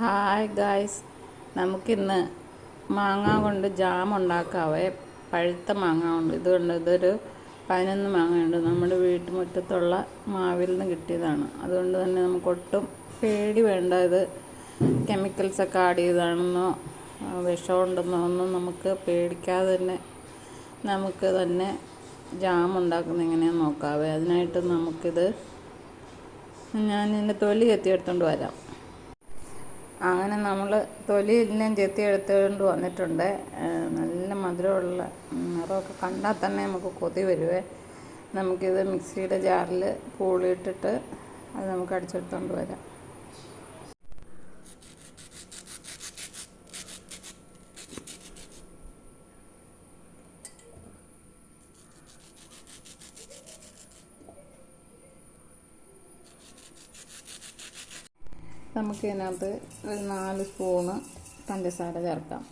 Hi guys നമുക്കിന്ന് മാങ്ങ കൊണ്ട് ജാം ഉണ്ടാക്കാവേ. പഴുത്ത മാങ്ങ കൊണ്ട്. ഇതുകൊണ്ട് ഇതൊരു പതിനൊന്ന് മാങ്ങയുണ്ട് നമ്മുടെ വീട്ടുമുറ്റത്തുള്ള മാവിൽ നിന്ന് കിട്ടിയതാണ്. അതുകൊണ്ട് തന്നെ നമുക്കൊട്ടും പേടി വേണ്ട. ഇത് കെമിക്കൽസൊക്കെ ആഡ് ചെയ്തതാണെന്നോ ആ, വിഷമുണ്ടെന്നോ ഒന്നും നമുക്ക് പേടിക്കാതെ തന്നെ നമുക്ക് തന്നെ ജാം ഉണ്ടാക്കുന്ന എങ്ങനെയാണെന്ന് നോക്കാവേ. അതിനായിട്ട് നമുക്കിത് ഞാൻ ഇതിന്റെ തൊലി എത്തിയെടുത്തുകൊണ്ട് വരാം. അങ്ങനെ നമ്മൾ തൊലി എല്ലാം ചെത്തി എടുത്തുകൊണ്ട് വന്നിട്ടുണ്ട്. നല്ല മധുരമുള്ള നിറമൊക്കെ കണ്ടാൽ തന്നെ നമുക്ക് കൊതി വരുവേ. നമുക്കിത് മിക്സിയുടെ ജാറിൽ പൂളിയിട്ടിട്ട് അത് നമുക്ക് അടിച്ചെടുത്തുകൊണ്ട് വരാം. നമുക്ക് ഇതിനകത്ത് ഒരു നാല് സ്പൂണ് പഞ്ചസാര ചേർക്കാം.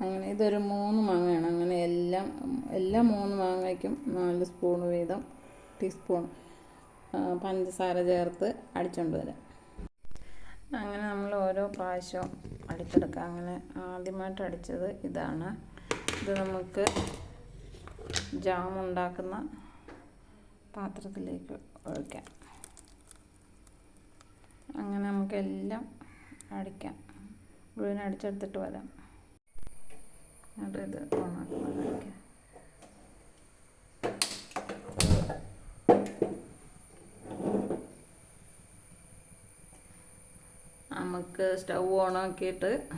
അങ്ങനെ ഇതൊരു മൂന്ന് മാങ്ങയാണ്. അങ്ങനെ എല്ലാം എല്ലാ മൂന്ന് മാങ്ങയ്ക്കും നാല് സ്പൂൺ വീതം ടീസ്പൂൺ പഞ്ചസാര ചേർത്ത് അടിച്ചുകൊണ്ട് വരാം. അങ്ങനെ നമ്മൾ ഓരോ പ്രാവശ്യവും അടിച്ചെടുക്കാം അങ്ങനെ ആദ്യമായിട്ട് അടിച്ചത് ഇതാണ്. ഇത് നമുക്ക് ജാം ഉണ്ടാക്കുന്ന പാത്രത്തിലേക്ക് ഒഴിക്കാം. അങ്ങനെ നമുക്കെല്ലാം അടിക്കാം. മുഴുവൻ അടിച്ചെടുത്തിട്ട് വരാം. എന്നിട്ട് ഇത് നമുക്ക് സ്റ്റൗ ഓണാക്കിയിട്ട്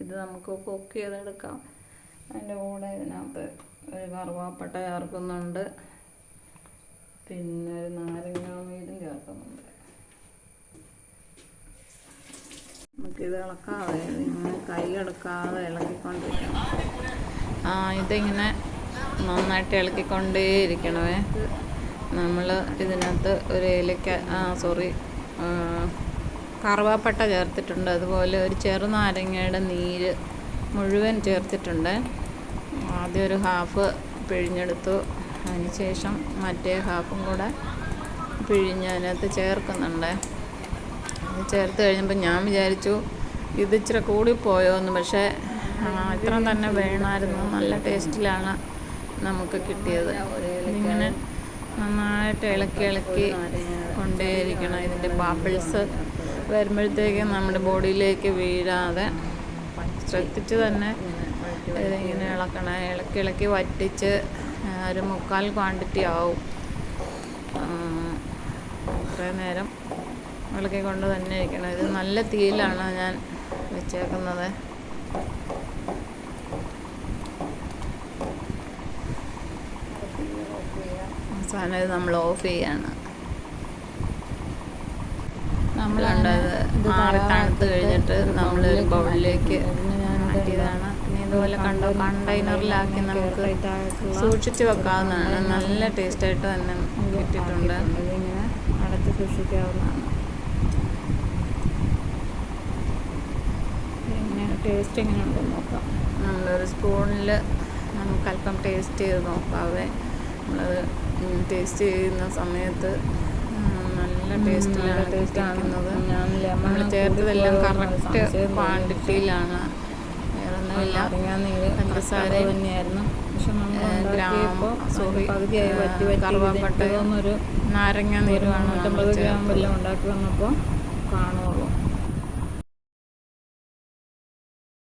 ഇത് നമുക്ക് കുക്ക് ചെയ്തെടുക്കാം. അതിന്റെ കൂടെ ഇതിനകത്ത് ഒരു കറുവാപ്പട്ട ചേർക്കുന്നുണ്ട്. പിന്നെ ഒരു നാരങ്ങ നീരും ചേർക്കുന്നുണ്ട്. ഇളക്കാതെ ഇങ്ങനെ കൈ എടുക്കാതെ ഇളക്കിക്കൊണ്ടിരിക്കണം. ആ ഇതിങ്ങനെ നന്നായിട്ട് ഇളക്കിക്കൊണ്ടേ ഇരിക്കണവേ നമ്മൾ ഇതിനകത്ത് ഒരു ഏലക്ക ആ സോറി കറുവാപ്പട്ട ചേർത്തിട്ടുണ്ട്. അതുപോലെ ഒരു ചെറുനാരങ്ങയുടെ നീര് മുഴുവൻ ചേർത്തിട്ടുണ്ട്. ആദ്യം ഒരു ഹാഫ് പിഴിഞ്ഞെടുത്തു. അതിന് ശേഷം മറ്റേ ഹാഫും കൂടെ പിഴിഞ്ഞ് അതിനകത്ത് ചേർക്കുന്നുണ്ട്. അത് ചേർത്ത് കഴിഞ്ഞപ്പോൾ ഞാൻ വിചാരിച്ചു ഇത് ഇച്ചിരി കൂടിപ്പോയോ എന്ന് പക്ഷേ ഇത്ര തന്നെ വേണമായിരുന്നു. നല്ല ടേസ്റ്റിലാണ് നമുക്ക് കിട്ടിയത്. ഇങ്ങനെ നന്നായിട്ട് ഇളക്കി ഇളക്കി കൊണ്ടേയിരിക്കണം. ഇതിന്റെ പാപ്പിൾസ് വരുമ്പോഴത്തേക്കും നമ്മുടെ ബോഡിയിലേക്ക് വീഴാതെ ശ്രദ്ധിച്ച് തന്നെ ഇതിങ്ങനെ ഇളക്കണം. ഇളക്കി ഇളക്കി വറ്റിച്ച് ഒരു മുക്കാൽ ക്വാണ്ടിറ്റി ആവും. ഇത്രയും നേരം ഇളക്കിക്കൊണ്ട് തന്നെ ഇരിക്കണം. ഇത് നല്ല തീയിലാണ് ഞാൻ വെച്ചേക്കുന്നത്. അവസാനം ഇത് നമ്മൾ ഓഫ് ചെയ്യാണ്. നമ്മളുണ്ടത് മാറി തണുത്ത് കഴിഞ്ഞിട്ട് നമ്മൾ ഒരു ബൗളിലേക്ക് മാറ്റിയതാണ് ഇനി ഇതുപോലെ കണ്ടോ കണ്ടെയ്നറിലാക്കി നമുക്ക് സൂക്ഷിച്ച് വെക്കാവുന്നതാണ്. നല്ല ടേസ്റ്റായിട്ട് തന്നെ കിട്ടിയിട്ടുണ്ട്. ഇങ്ങനെ അടച്ച് സൂക്ഷിക്കാവുന്നതാണ്. പിന്നെ ടേസ്റ്റ് എങ്ങനെ ഉണ്ടെന്ന് നോക്കാം. നമ്മളൊരു സ്പൂണിൽ നമുക്ക് അല്പം ടേസ്റ്റ് ചെയ്ത് നോക്കാവേ നമ്മളത് ടേസ്റ്റ് ചെയ്യുന്ന സമയത്ത് നല്ല ടേസ്റ്റിലാണ് ഞാൻ നമ്മൾ ചേർത്തതെല്ലാം കറക്റ്റ് ക്വാണ്ടിറ്റിയിലാണ് വേറൊന്നുമില്ല പഞ്ചസാര തന്നെയായിരുന്നു. കറുവാപ്പട്ട ഒരു നാരങ്ങ നൂറ്റമ്പത് ഗ്രാം എല്ലാം വല്ലതും ഉണ്ടാക്കി വന്നപ്പോൾ കാണും